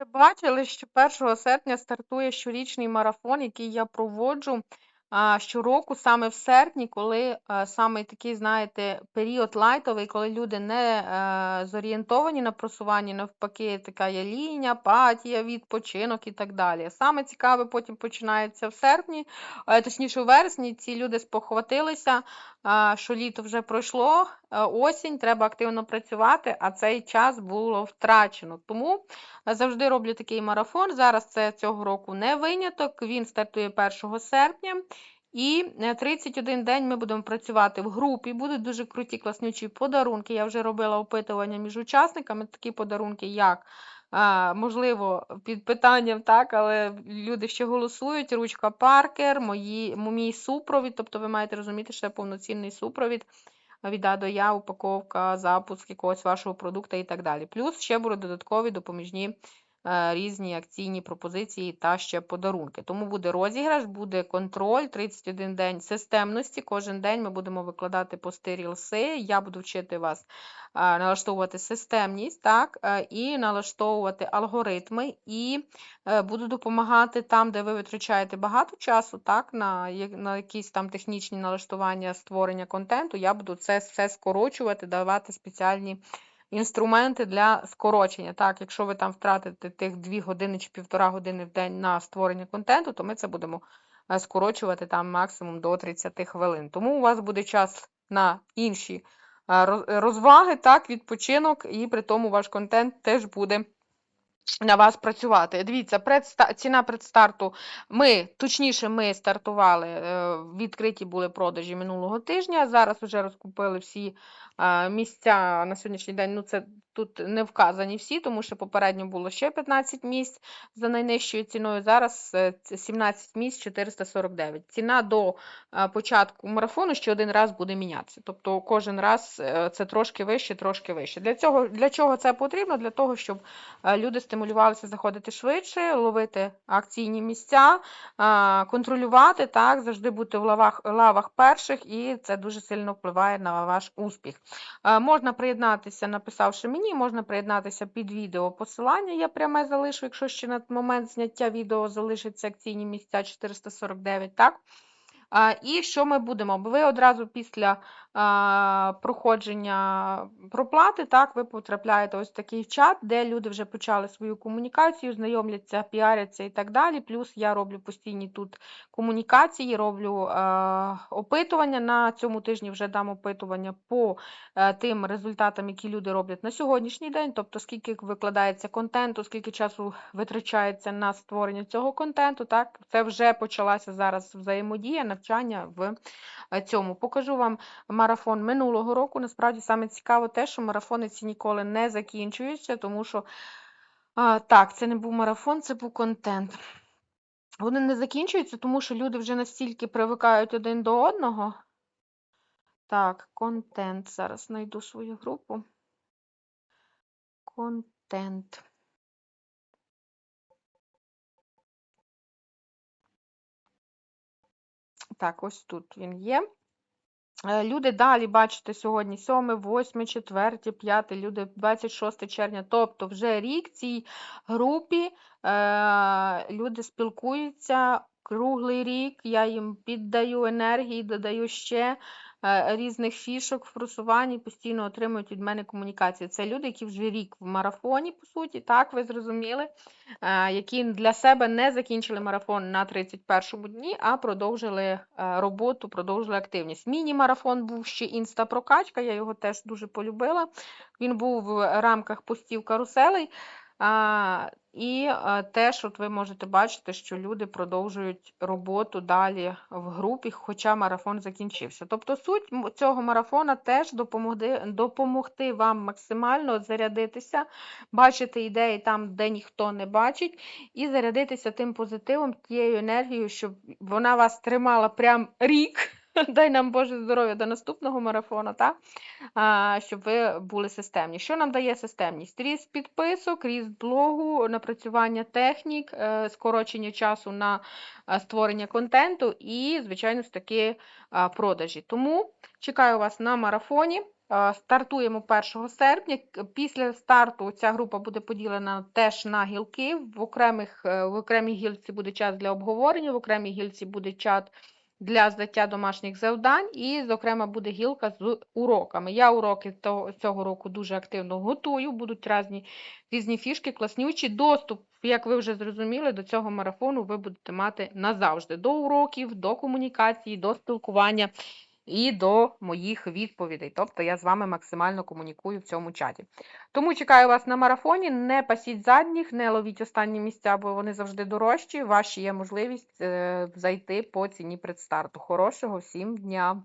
Ви бачили, що 1 серпня стартує щорічний марафон, який я проводжу а, щороку саме в серпні, коли а, саме такий, знаєте, період лайтовий, коли люди не е, зорієнтовані на просуванні, навпаки, така є лінія, апатія, відпочинок і так далі. Саме цікаве потім починається в серпні, е, точніше, у вересні ці люди спохватилися, а, що літо вже пройшло, осінь, треба активно працювати, а цей час було втрачено. Тому Завжди роблю такий марафон. Зараз це цього року не виняток. Він стартує 1 серпня. І е, 31 день ми будемо працювати в групі. Будуть дуже круті, класнючі подарунки. Я вже робила опитування між учасниками. Такі подарунки, як, а, можливо, під питанням, так, але люди ще голосують. Ручка Паркер, мої, мій супровід. Тобто, ви маєте розуміти, що це повноцінний супровід від А до Я, упаковка, запуск якогось вашого продукту і так далі. Плюс ще будуть додаткові допоміжні різні акційні пропозиції та ще подарунки. Тому буде розіграш, буде контроль, 31 день системності. Кожен день ми будемо викладати пости рілси. Я буду вчити вас налаштовувати системність, так, е, і налаштовувати алгоритми, і е, буду допомагати там, де ви витрачаєте багато часу, так, на, на якісь там технічні налаштування створення контенту. Я буду це все скорочувати, давати спеціальні інструменти для скорочення. Так, якщо ви там втратите тих 2 години чи півтора години в день на створення контенту, то ми це будемо е, скорочувати там максимум до 30 хвилин. Тому у вас буде час на інші е, розваги, так, відпочинок, і при тому ваш контент теж буде на вас працювати. Дивіться, предста... ціна предстарту. Ми, точніше, ми стартували, е, відкриті були продажі минулого тижня. Зараз вже розкупили всі е, місця на сьогоднішній день. Ну, це тут не вказані всі, тому що попередньо було ще 15 місць за найнижчою ціною. Зараз е, 17 місць 449. Ціна до е, початку марафону ще один раз буде мінятися. Тобто кожен раз е, це трошки вище, трошки вище. Для цього для чого це потрібно? Для того, щоб е, люди стимулювалися заходити швидше, ловити акційні місця, контролювати, так, завжди бути в лавах, лавах перших, і це дуже сильно впливає на ваш успіх. Можна приєднатися, написавши мені, можна приєднатися під відео. Посилання я пряме залишу, якщо ще на момент зняття відео залишаться акційні місця 449, так? І що ми будемо? Ви одразу після проходження проплати, так, ви потрапляєте ось в такий чат, де люди вже почали свою комунікацію, знайомляться, піаряться і так далі. Плюс я роблю постійні тут комунікації, роблю опитування. На цьому тижні вже дам опитування по е, тим результатам, які люди роблять на сьогоднішній день, тобто скільки викладається контенту, скільки часу витрачається на створення цього контенту. Так, це вже почалася зараз взаємодія, навчання в е, цьому. Покажу вам марафон минулого року. Насправді саме цікаво те, що марафони ці ніколи не закінчуються, тому що так, це не був марафон, це був контент. Вони не закінчуються, тому що люди вже настільки привикають один до одного. Так, контент. Зараз знайду свою групу. Контент. Так, ось тут він є. Е, Люди далі, бачите, сьогодні 7, 8, 4, 5, люди 26 червня, тобто вже рік цій групі е, люди спілкуються круглий рік, я їм піддаю енергії, додаю ще різних фішок в просуванні, постійно отримують від мене комунікацію. Це люди, які вже рік в марафоні, по суті, так, ви зрозуміли, е, які для себе не закінчили марафон на 31 дні, а продовжили е, роботу, продовжили активність. Міні-марафон був ще інста-прокачка, я його теж дуже полюбила. Він був в рамках постів каруселей. І а, теж от ви можете бачити, що люди продовжують роботу далі в групі, хоча марафон закінчився. Тобто суть цього марафона теж допомогти, допомогти вам максимально зарядитися, бачити ідеї там, де ніхто не бачить, і зарядитися тим позитивом, тією енергією, щоб вона вас тримала прям рік. Дай нам Боже здоров'я до наступного марафону, так? а, щоб ви були системні. Що нам дає системність? Ріст підписок, ріст блогу, напрацювання технік, е, скорочення часу на е, створення контенту і, звичайно ж таки, продажі. Тому чекаю вас на марафоні. Е, Стартуємо 1 серпня. Після старту ця група буде поділена теж на гілки. В, окремих, е, в окремій гілці буде час для обговорення, в окремій гілці буде чат для здаття домашніх завдань, і, зокрема, буде гілка з уроками. Я уроки того- цього року дуже активно готую, будуть різні, різні фішки, класнючі. Доступ, як ви вже зрозуміли, до цього марафону ви будете мати назавжди. До уроків, до комунікації, до спілкування і до моїх відповідей. Тобто я з вами максимально комунікую в цьому чаті. Тому чекаю вас на марафоні. Не пасіть задніх, не ловіть останні місця, бо вони завжди дорожчі. Ваші є можливість е, зайти по ціні предстарту. Хорошого всім дня!